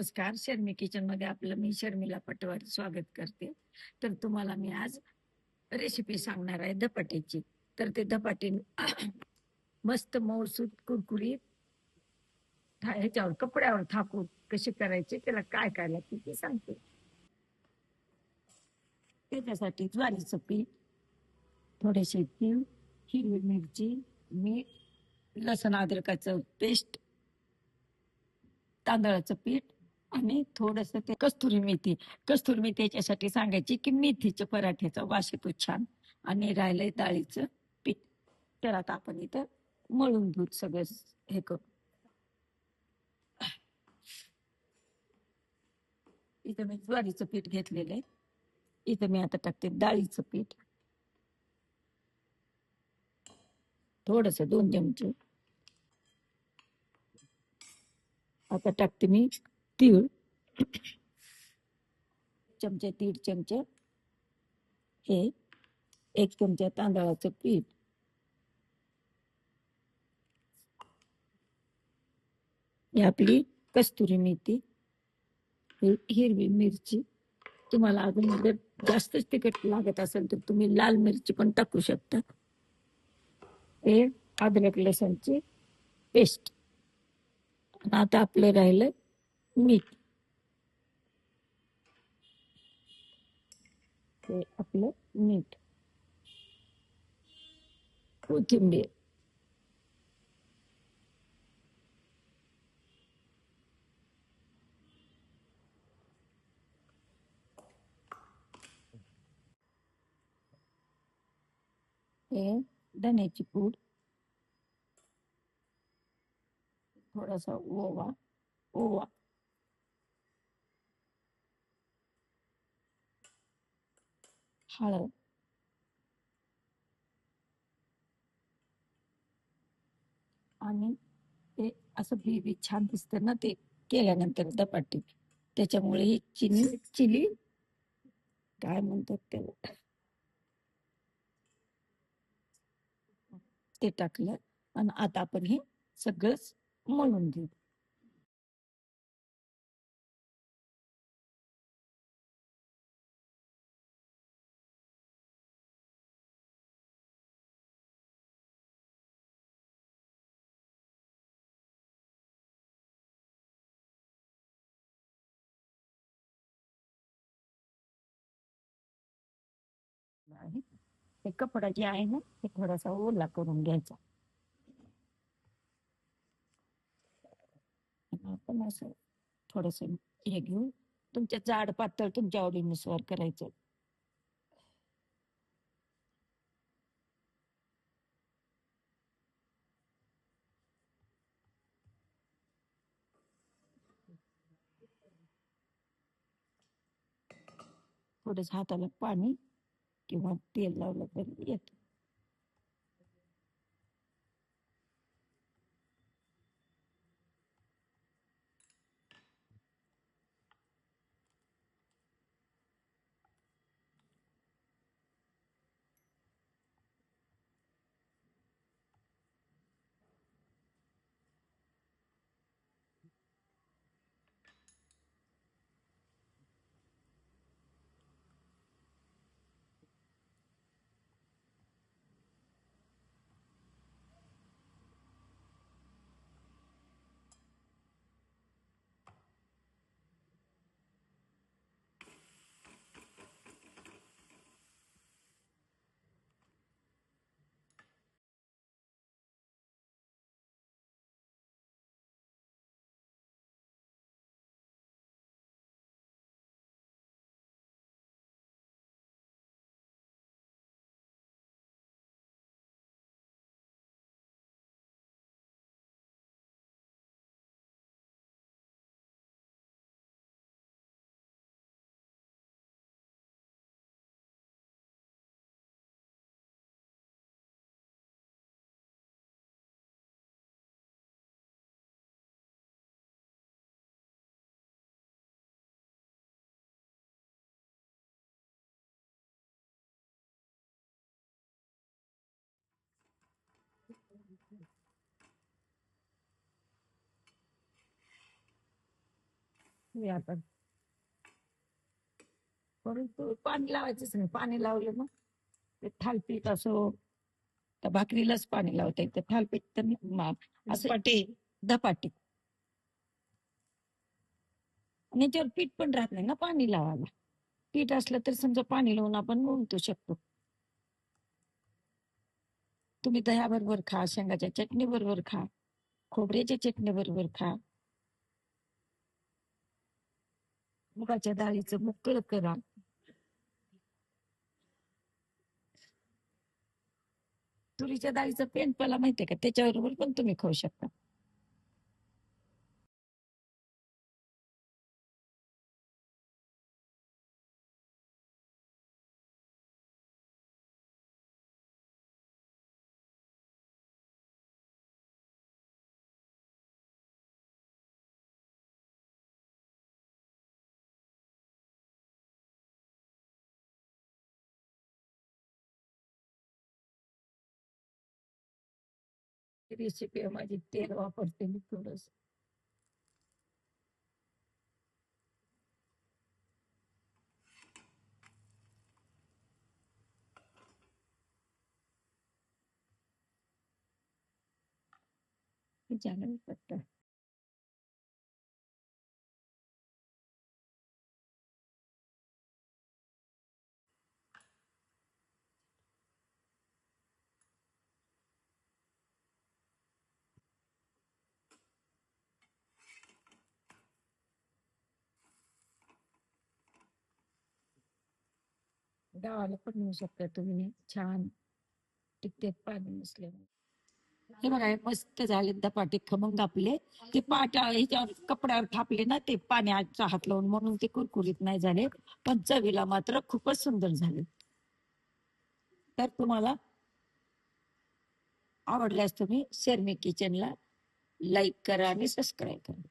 नमस्कार. शर्मी किचनमध्ये आपलं मी शर्मिला पटवार स्वागत करते. तर तुम्हाला मी आज रेसिपी सांगणार आहे धपाट्याची. तर ते धपाटे मस्त मऊसूत कुरकुरीत ह्याच्यावर कपड्यावर थापून कसे करायचे त्याला काय काय लागते ते सांगते. त्याच्यासाठी ज्वारीचं पीठ थोडेसे तीळ हिरवी मिरची मीठ लसण अद्रकाचं पेस्ट तांदळाचं पीठ आणि थोडस ते कस्तुरी मेथी कस्तुरी मेथी याच्यासाठी सांगायची की मेथीच्या पराठ्याचा वास येतो छान. आणि राहिलंय डाळीचं पीठ. तर आता आपण इथं मळून दूध सगळं हे करू इथं मी ज्वारीचं पीठ घेतलेलं आहे. इथं मी आता टाकते डाळीचं पीठ. थोडस दोन चमचे. आता टाकते मी तीळ. चमचे दीड चमचे. हे एक चमचा तांदळाचं पीठ. ही आपली कस्तुरी मेथी हिरवी मिरची. तुम्हाला अजून जर जास्तच तिखट लागत असेल तर तुम्ही लाल मिरची पण टाकू शकता. हे अद्रक लसणची पेस्ट आणि आता आपलं राहिलं मीठ. ते आपलं मीठ. कोथिंबीर. हे धण्याची पूड. थोडासा ओवा. ओवा. हळद आणि ते असं बेबी छान दिसतं ना ते केल्यानंतर दपाटी. त्याच्यामुळे ही चिनी चिली काय म्हणतात त्याला? ते टाकलं. आणि आता आपण हे सगळंच मळून घेऊ. आहे. ते कपडा जे आहे ना ते थोडासा ओला करून घ्यायचा. आपण असं थोडस हे घेऊन तुमच्या जाड पातळ तुमच्या आवडीनुसार करायचं. थोडस हाताला पाणी किंवा तेल लावलं तरी येतं. हे आता परंतु पाणी लावायचंच नाही पाणी लावलं मग ते थालपीठ असो त्या भाकरीलाच पाणी लावता. येतं थालपीठ तर नाही. मा- असं पाटी धपाटी. आणि याच्यावर पीठ पण राहत नाही ना पाणी लावायला. पीठ असलं तर समजा पाणी लावून आपण मोडतो शकतो. तुम्ही दह्याबरोबर खा शेंगाच्या चटणी बरोबर खा खोबऱ्याच्या चटणी बरोबर खा. मुगाच्या डाळीचं मुक्कळ करा. तुरीच्या डाळीचं पेंट मला माहितीये का? त्याच्याबरोबर पण तुम्ही खाऊ शकता. रेसिपी माझी तेल वापरते मी थोडस. जानवी पत्ता गावाला पण नेऊ शकता तुम्ही. छान. टिकते पाणी नसल्यामुळे. हे बघा हे मस्त झाले दपाटे खमंग आपले ते पाट ह्याच्यावर कपड्यावर थापले ना ते पाण्याचा हात लावून म्हणून ते कुरकुरीत नाही झाले. पण चवीला मात्र खूपच सुंदर झाले. तर तुम्हाला आवडल्यास तुम्ही शेरमी किचनला लाईक करा आणि सबस्क्राईब करा.